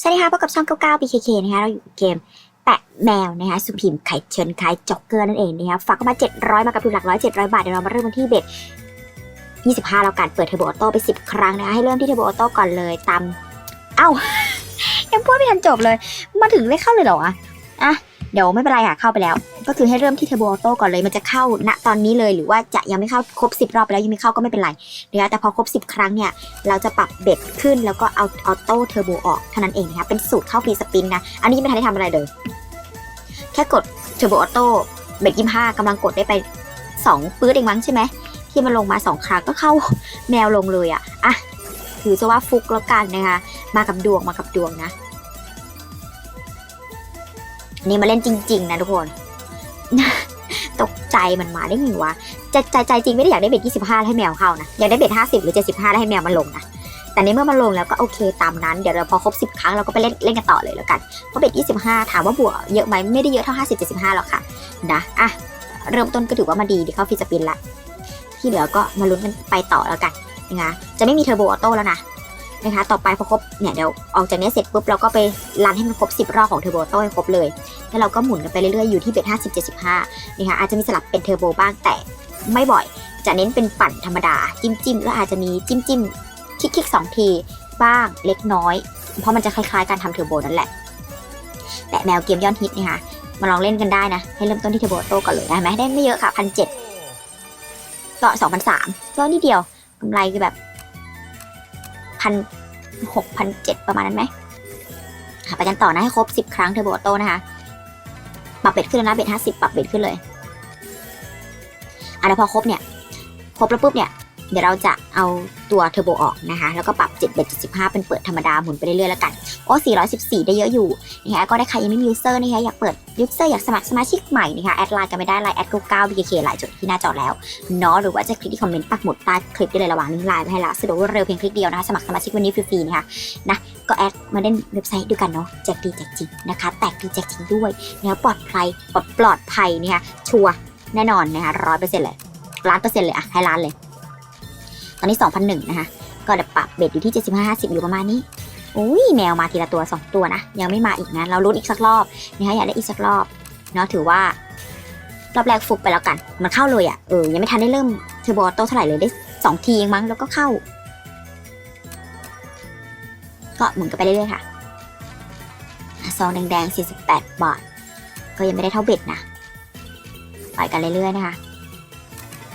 สวัสดีค่ะพบกับช่อง99 BKK นะคะเราอยู่เกมแปะแมวนะคะสุพิมไข่เชิญไข่จ็อกเกอร์นั่นเองนะคะฝากเข้ามา 700 มากับทุนหลักร้อย700 บาท เดี๋ยวเรามาเริ่มกันที่เบ็ด 25แล้วกันเปิดเทอร์โบออโต้ไป 10 ครั้งนะคะให้เริ่มที่เทอร์โบออโต้ก่อนเลยตามเอ้า ยังพูดไม่ทันจบเลย มาถึงไม่เข้าเลยเหรออะอะ เดี๋ยวไม่เป็นไรค่ะเข้าไปแล้ว ก็คือให้เริ่มที่เทอร์โบออโต้ก่อนเลยมันจะเข้าณตอนนี้เลยหรือว่าจะยังไม่เข้าครบ 10 รอบไปแล้วยังไม่เข้าก็ไม่เป็นไรนะคะแต่พอครบ 10 ครั้งเนี่ยเราจะปรับเบ็ดขึ้นแล้วก็เอาออโต้เทอร์โบออกเท่านั้นเองนะคะเป็นสูตรเข้าฟรีสปินนะอันนี้ไม่ทันได้ทำอะไรเลยแค่กดเทอร์โบออโต้เบ็ดยี่ห้ากำลังกดได้ไป 2 ปื้ดเองมั้งใช่ไหมที่มันลงมา 2 ครั้งก็เข้าแมวลงเลยอะอะถือซะว่าฟุกแล้วกันนะคะมากับดวงมากับดวงนะ นี่มาเล่นจริง ๆ นะทุกคน ตกใจมันมาได้ไงวะใจใจใจจริงไม่ได้อยากได้เบ็ด25แล้วให้แมวเข้านะ อยากได้เบ็ด50 หรือ 75แล้วให้แมวมันลงนะ แต่ในเมื่อมันลงแล้วก็โอเคตามนั้น เดี๋ยวเราพอครบ 10 ครั้งเราก็ไปเล่นเล่นกันต่อเลยแล้วกัน เพราะเบ็ด25 ถามว่าบวกเยอะไหมไม่ได้เยอะเท่า 50 75 หรอกค่ะ นะ อะ เริ่มต้นก็ถือว่ามาดีที่เข้าฟรีสปินละ ที่เหลือก็มาลุ้นกันไปต่อแล้วกันนะคะจะไม่มีเทอร์โบออโต้แล้วนะ นะคะ ต่อไปพอครบเนี่ยเดี๋ยวออกจากนี้เสร็จปุ๊บเราก็ไปรันให้มันครบ 10 รอบของเทอร์โบโต้ให้ครบเลย แล้วเราก็หมุนกันไปเรื่อยๆอยู่ที่เบ็ด50 75นะคะอาจจะมีสลับเป็นเทอร์โบบ้างแต่ไม่บ่อย จะเน้นเป็นปั่นธรรมดาจิ้มจิ้มแล้วอาจจะมีจิ้มจิ้มคลิกคลิกๆสองทีบ้างเล็กน้อย เพราะมันจะคล้ายๆการทำเทอร์โบนั่นแหละแต่แมวเกมยอดฮิตนะคะมาลองเล่นกันได้นะ ให้เริ่มต้นที่เทอร์โบโต้ก่อนเลยได้ไหมได้ไม่เยอะค่ะพันเจ็ดก็สองพันสามก็นิดเดียวกำไรคือแบบ พันหกพันเจ็ดประมาณนั้นไหมไปกันต่อนะให้ครบสิบครั้งเทอร์โบโต้นะคะ ปรับเบ็ดขึ้นแล้วนะเบ็ดห้าสิบปรับเบ็ดขึ้นเลยอะแล้วพอครบเนี่ย ครบแล้วปุ๊บเนี่ย เดี๋ยวเราจะเอา ตัวเทอร์โบออกนะคะ แล้วก็ปรับ7เบ็ด75เป็นเปิดธรรมดาหมุนไปเรื่อยๆแล้วกัน โอ้ 414 ได้เยอะอยู่นะคะก็ได้ใครยังไม่มียูเซอร์นะคะอยากเปิดยูเซอร์อยากสมัครสมาชิกใหม่นะคะแอดไลน์กันไม่ได้ไลน์แอด99 BKK หลายจุดที่หน้าจอแล้วเนาะหรือว่าจะคลิกที่คอมเมนต์ปักหมุดใต้คลิปได้เลยระหว่างลิงก์ไลน์ไว้ให้ละสะดวกรวดเร็วเพียงคลิกเดียวนะคะสมัครสมาชิกวันนี้ฟรีๆนะคะนะก็แอดมาเล่นเว็บไซต์ด้วยกันเนาะแจกดีแจกจริงนะคะแตกดีแจกจริงด้วยนะคะปลอดภัยปลอดปลอดภัยนะคะชัวร์แน่นอนนะคะร้อยเปอร์เซ็นต์เลยล้านเปอร์เซ็นต์เลยอะให้ล้านเลย อนนี้2001นะคะ ก็เดี๋ยวปรับเบ็ดอยู่ที่ 75 50 อยู่ประมาณนี้ อุ้ยแมวมาทีละตัว 2 ตัวนะ ยังไม่มาอีกนะ เราลุ้นอีกสักรอบนะคะอยากได้อีกสักรอบ เนาะถือว่า รอบแรกฟุกไปแล้วกัน มันเข้าเลยอะ่ะ เออ ยังไม่ทันได้เริ่มเทอร์โบออโต้เท่าไหร่เลยได้ 2 ทีเองมั้ง แล้วก็เข้า ก็หมุนกันไปเรื่อยๆค่ะอะซองแดงๆ 48 บาท ก็ยังไม่ได้เท่าเบ็ดนะ ไปกันเรื่อยๆนะคะ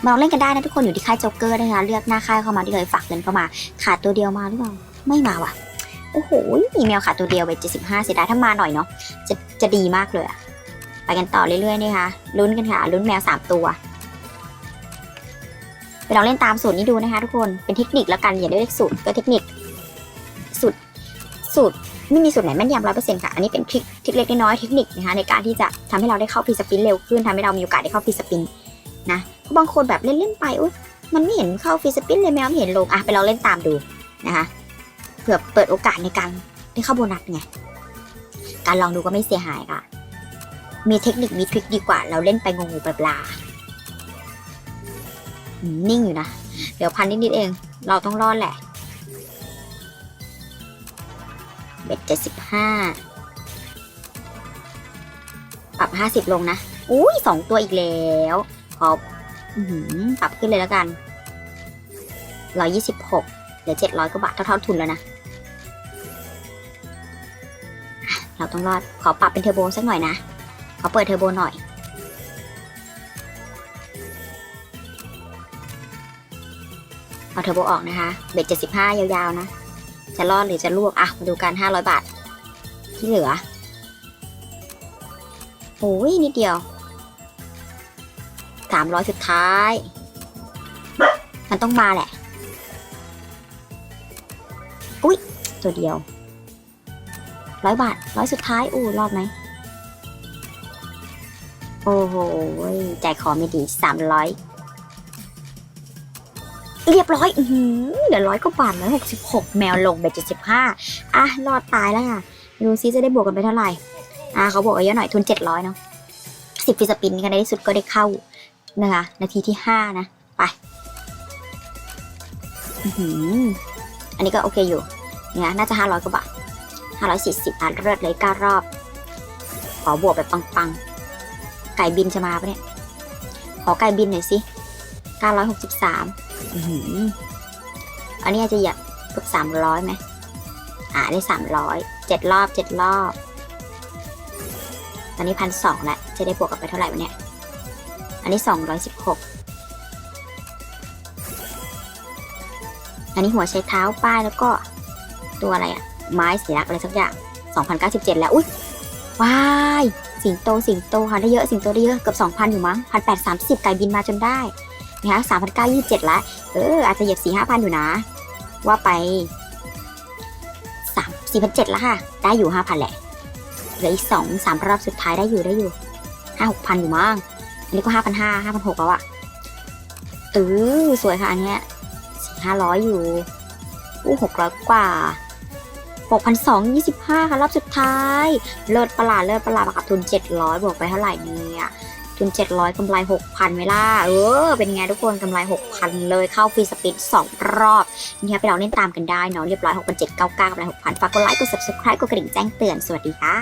มาลองเล่นกันได้นะทุกคนอยู่ที่ค่ายโจ๊กเกอร์นะคะเลือกหน้าค่ายเข้ามาได้เลยฝากเงินเข้ามา ขาดตัวเดียวมาหรือเปล่าไม่มาว่ะโอ้โหมีแมวขาดตัวเดียวไป75เสียดายถ้ามาหน่อยเนาะจะจะดีมากเลยอะไปกันต่อเรื่อยๆนะคะลุ้นกันค่ะลุ้นแมว3ตัวไปลองเล่นตามสูตรนี้ดูนะคะทุกคนเป็นเทคนิคแล้วกันอย่าได้เรียกสูตรก็เทคนิคสูตรสูตรไม่มีสูตรไหนแม่นยำร้อยเปอร์เซ็นต์ค่ะ อันนี้เป็นทริคทริคเล็กน้อยเทคนิคนะคะในการที่จะทำให้เราได้เข้าฟรีสปินเร็วขึ้นทำให้เรามีโอกาสได้เข้าฟรีสปินนะ บางคนแบบเล่นเล่นๆไปอุ๊ยมันไม่เห็นเข้าฟรีสปินเลยแมวไม่เห็นลงอะไปลองเล่นตามดูนะคะเผื่อเปิดโอกาสในการได้เข้าโบนัสไงการลองดูก็ไม่เสียหายค่ะ มีเทคนิคมีทริคดีกว่า เราเล่นไปงงๆปลาๆนิ่งอยู่นะ เดี๋ยวพันนิดๆเอง เราต้องรอดแหละเบ็ดเจ็ดสิบห้าปรับห้าสิบลงนะ อุ้ยสองตัวอีกแล้ว ขออื้อหือ ปรับขึ้นเลยแล้วกันร้อยยี่สิบหกเหลือเจ็ดร้อยกว่าบาทเท่าๆทุนแล้วนะอะเราต้องรอด ขอปรับเป็นเทอร์โบสักหน่อยนะ ขอเปิดเทอร์โบหน่อย เอาเทอร์โบออกนะคะ เบ็ดเจ็ดสิบห้ายาวๆนะ จะรอดหรือจะลวก อะ มาดูกันห้าร้อยบาท ที่เหลือโอ้ยนิดเดียว สามร้อยสุดท้าย มันต้องมาแหละ อุ๊ยตัวเดียวร้อยบาทร้อยสุดท้าย อู้รอดไหม โอ้โหใจคอไม่ดีสามร้อยเรียบร้อยอือหือเดี๋ยวร้อยกว่าบาทร้อยหกสิบหกแมวลงไปเจ็ดสิบห้าอะ รอดตายแล้วค่ะ ดูซิจะได้บวกกันไปเท่าไหร่ อะเขาบอกเยอะหน่อยทุนเจ็ดร้อยเนาะสิบฟิสปินกันในที่สุดก็ได้เข้า นะคะ นาทีที่ห้านะ ไปอือหึอันนี้ก็โอเคอยู่เนี่ยน่าจะห้าร้อยกว่าบาทห้าร้อยสี่สิบอ่านเลือดเลยเก้ารอบ ขอบวกแบบปังๆ ไก่บินจะมาปะเนี่ย ขอไก่บินหน่อยสิเก้าร้อยหกสิบสามอันนี้อาจจะหยียบเกือบสามร้อยไหมอ่าได้สามร้อยเจ็ดรอบเจ็ดรอบ ตอนนี้พันสองแล้วจะได้บวกกลับไปเท่าไหร่วะเนี่ย อันนี้สองร้อยสิบหกอันนี้หัวใช้เท้าป้ายแล้วก็ตัวอะไรอะไม้สีรักอะไรสักอย่าง 2097 แล้ว อุ้ยว้าย สิงโตสิงโตค่ะได้เยอะสิงโตได้เยอะเกือบ 2,000 อยู่มั้ง 1,830 ไก่บินมาจนได้นะคะ3,927ละเอออาจจะเหยียบ4 5,000 อยู่นะ ว่าไป3 4,700ละค่ะ ได้อยู่ 5,000 แหละเหลืออีก 2 3 รอบสุดท้ายได้อยู่ได้อยู่ 5 6,000 อยู่มั้ง อันนี้ก็5,500 5,600แล้วอะเออสวยค่ะอันเนี้ย4 500อยู่อู้600กว่า6,225ค่ะรอบสุดท้าย เลิศประหลาดเลิศประหลาดกับทุน700บวกไปเท่าไหร่เนี่ยทุน700กำไร6,000ไหมล่ะเออ เป็นไงทุกคนกำไร6,000เลยเข้าฟรีสปิน2รอบเนี่ยไปลองเล่นตามกันได้เนาะเรียบร้อย6,799กำไร6,000ฝากกดไลค์กด subscribe กดกระดิ่งแจ้งเตือนสวัสดีค่ะ